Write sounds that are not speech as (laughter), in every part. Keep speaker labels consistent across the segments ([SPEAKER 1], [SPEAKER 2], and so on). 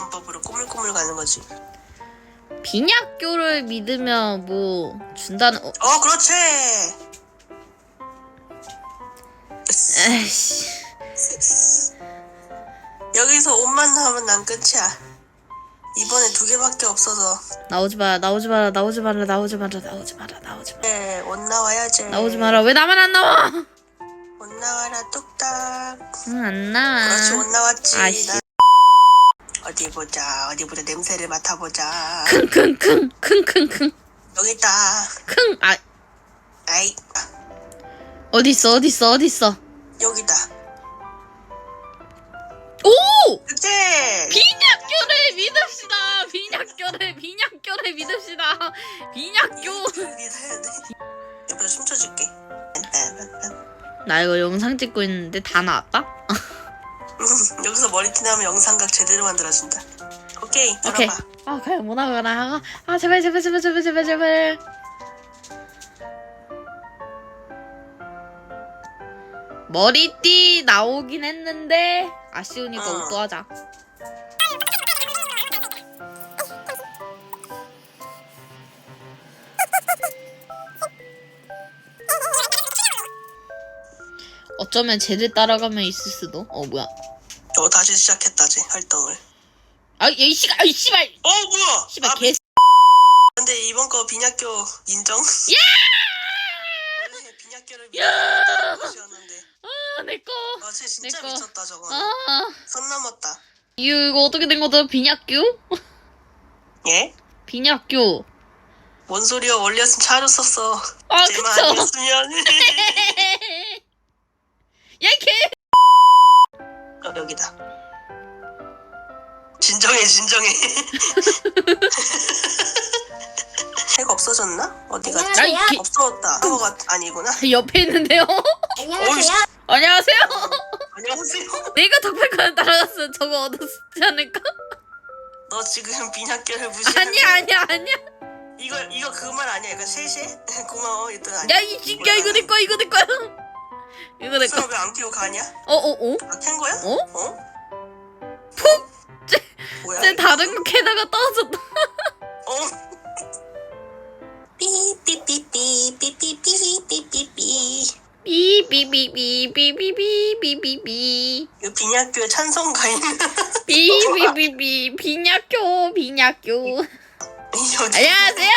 [SPEAKER 1] 방법으로 꾸물꾸물 가는 거지.
[SPEAKER 2] 빈약교를 믿으면 뭐 준다는 어,
[SPEAKER 1] 어, 그렇지.
[SPEAKER 2] 에이씨
[SPEAKER 1] 여기서 옷만 나오면 난 끝이야. 이번에 두 개밖에 없어서.
[SPEAKER 2] 나오지 마라 나오지 마라 나오지 마라 나오지 마라 나오지 마라 나오지 마라
[SPEAKER 1] 네, 옷 나와야지.
[SPEAKER 2] 나오지 마라 왜 나만 안 나와
[SPEAKER 1] 옷 나와라 뚝딱.
[SPEAKER 2] 응 안 나와
[SPEAKER 1] 그렇지, 옷 나왔지.
[SPEAKER 2] 아씨
[SPEAKER 1] 나- 어디 보자, 어디 보자, 냄새를 맡아보자.
[SPEAKER 2] 킁킁킁 킁킁킁
[SPEAKER 1] 여기 있다.
[SPEAKER 2] 킁아
[SPEAKER 1] 아이,
[SPEAKER 2] 어딨어 어딨어 어딨어
[SPEAKER 1] 여기다.
[SPEAKER 2] 오
[SPEAKER 1] 그치?
[SPEAKER 2] 빈약교를 믿읍시다 빈약교를 빈약교를 믿읍시다
[SPEAKER 1] 돼. 옆에서 춤춰줄게.
[SPEAKER 2] 나 이거 영상 찍고 있는데 다 나왔다
[SPEAKER 1] 여기서 머리티 나면 영상각 제대로 만들어준다. 오케이,
[SPEAKER 2] 오케이
[SPEAKER 1] 열어봐.
[SPEAKER 2] 아 그냥 못 나가나 아 제발 제발 제발 제발 제발 제발 머리띠 나오긴 했는데 아쉬우니까
[SPEAKER 1] 어.
[SPEAKER 2] 옷도 하자 어쩌면 쟤를 따라가면 있을 수도 어 뭐야
[SPEAKER 1] 어, 다시 시작했다지, 활동을.
[SPEAKER 2] 아 이 씨가 아 이 씨발
[SPEAKER 1] 어, 뭐야?
[SPEAKER 2] 씨발
[SPEAKER 1] 아,
[SPEAKER 2] 개
[SPEAKER 1] 근데 이번 거 빈약교 인정?
[SPEAKER 2] 야!
[SPEAKER 1] 원래 빈약교를
[SPEAKER 2] 야!
[SPEAKER 1] 미쳤는데.
[SPEAKER 2] 아, 내꺼
[SPEAKER 1] 아, 쟤 진짜
[SPEAKER 2] 내 거.
[SPEAKER 1] 미쳤다, 저거. 아선 넘었다.
[SPEAKER 2] 이거 어떻게 된 거죠 비약교
[SPEAKER 1] 예?
[SPEAKER 2] 비약교
[SPEAKER 1] 뭔 소리야, 원래였으면 차로 썼어.
[SPEAKER 2] 아
[SPEAKER 1] 쟤만
[SPEAKER 2] 그쵸
[SPEAKER 1] 아니었으면. (laughs)
[SPEAKER 2] 야걔
[SPEAKER 1] 어, 여기다. 진정해, 진정해. (laughs) 해가 없어졌나? 어디 갔지?
[SPEAKER 2] 개
[SPEAKER 1] 없어졌다. 그거가 아니구나.
[SPEAKER 2] 옆에 있는데요
[SPEAKER 1] 어이씨.
[SPEAKER 2] 안녕하세요
[SPEAKER 1] 안녕하세요.
[SPEAKER 2] 내가 덕팔카를 따라갔으면 저거 얻었지 않을까
[SPEAKER 1] 너 지금 빈약교를 무시하는
[SPEAKER 2] 아니야 아니야 아니야
[SPEAKER 1] 이거 이거 그 말 아니야? 이거 셋이? (laughs) 고마워 이랬더니 아니야.
[SPEAKER 2] 야이 진짜 이거 내 거야 이거 내 이거 내
[SPEAKER 1] 수업
[SPEAKER 2] 거.
[SPEAKER 1] 왜안 키고 가냐?
[SPEAKER 2] 어 어 어?
[SPEAKER 1] 아, 캔 거야?
[SPEAKER 2] 어?
[SPEAKER 1] 어?
[SPEAKER 2] 푹!
[SPEAKER 1] 뭐야?
[SPEAKER 2] 쟤 다른 거 캐다가 떨어졌다.
[SPEAKER 1] 어? 삐삐삐삐삐삐삐삐삐삐삐
[SPEAKER 2] 삐삐삐삐삐삐삐삐삐
[SPEAKER 1] 이거 빈약교의 찬송가인
[SPEAKER 2] 삐삐삐삐 비냐교 비냐교.
[SPEAKER 1] 이거
[SPEAKER 2] 안녕하세요.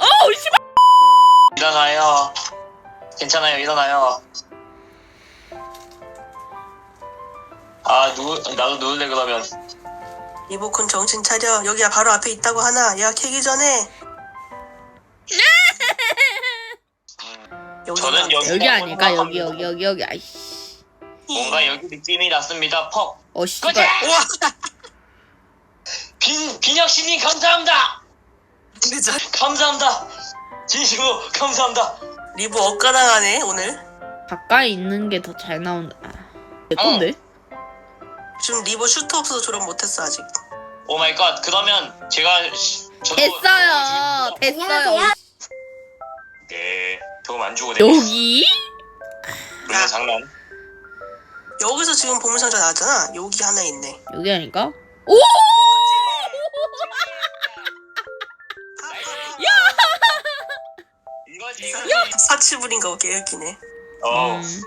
[SPEAKER 2] 어우 씨발.
[SPEAKER 3] 일어나요. 괜찮아요. 일어나요. 아, 누 나도 누울래 그러면.
[SPEAKER 1] 리모컨 정신 차려 여기야 바로 앞에 있다고 하나 캐기 전에 여기
[SPEAKER 3] 저는 여기
[SPEAKER 2] 여기 아닐까 여기 여기 여기 여기 아이씨.
[SPEAKER 3] 뭔가 여기 느낌이 났습니다. 퍽.
[SPEAKER 2] 어! 씨발.
[SPEAKER 1] 우와
[SPEAKER 3] 빈 빈혁 씨님 감사합니다.
[SPEAKER 1] 진짜
[SPEAKER 3] 감사합니다. 진심으로 감사합니다.
[SPEAKER 1] 리보 엇가당하네 오늘
[SPEAKER 2] 가까이 있는 게 더 잘 나온다. 아, 내 건데?
[SPEAKER 1] 지금 리보 슈터 없어서 졸업 못했어 아직
[SPEAKER 3] 오 마이 갓. 그러면 제가 시- 저도
[SPEAKER 2] 됐어요. 됐어요.
[SPEAKER 3] 네. 도움 안 주고
[SPEAKER 2] 여기?
[SPEAKER 3] 물론 장난.
[SPEAKER 1] 여기서 지금 보물상자 나왔잖아 여기 하나 있네
[SPEAKER 2] 여기 아닐까? 오! (laughs)
[SPEAKER 3] 이거지 이거.
[SPEAKER 1] 사치부린가 봐 개웃기네
[SPEAKER 3] 어.
[SPEAKER 2] 음.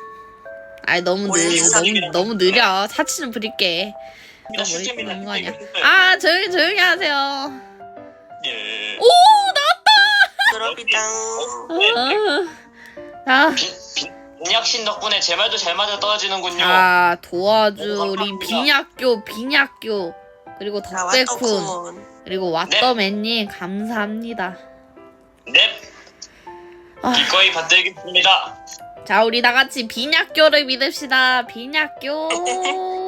[SPEAKER 2] 아이 너무
[SPEAKER 1] 원래
[SPEAKER 2] 느
[SPEAKER 3] 사람이랑
[SPEAKER 2] 너무 너무 느려. 사치는 부릴게.
[SPEAKER 3] 이거
[SPEAKER 2] 너 머리
[SPEAKER 3] 실제입니다.
[SPEAKER 2] 그런 거 아니야? 아 조용히 조용히 하세요.
[SPEAKER 3] 예.
[SPEAKER 2] 오 나왔다. 아,
[SPEAKER 3] 빈, 빈, 빈약신 덕분에 제 말도 잘 맞아 떨어지는군요.
[SPEAKER 2] 아 도와주
[SPEAKER 3] 너무
[SPEAKER 2] 우리. 빈약교 빈약교 그리고
[SPEAKER 1] 나
[SPEAKER 2] 덕배쿤
[SPEAKER 1] 왔더군
[SPEAKER 2] 그리고 왓더맨님 감사합니다.
[SPEAKER 3] 넵.
[SPEAKER 2] 아,
[SPEAKER 3] 기꺼이 받들겠습니다.
[SPEAKER 2] 자 우리 다 같이 빈약교를 믿읍시다. 빈약교. (laughs)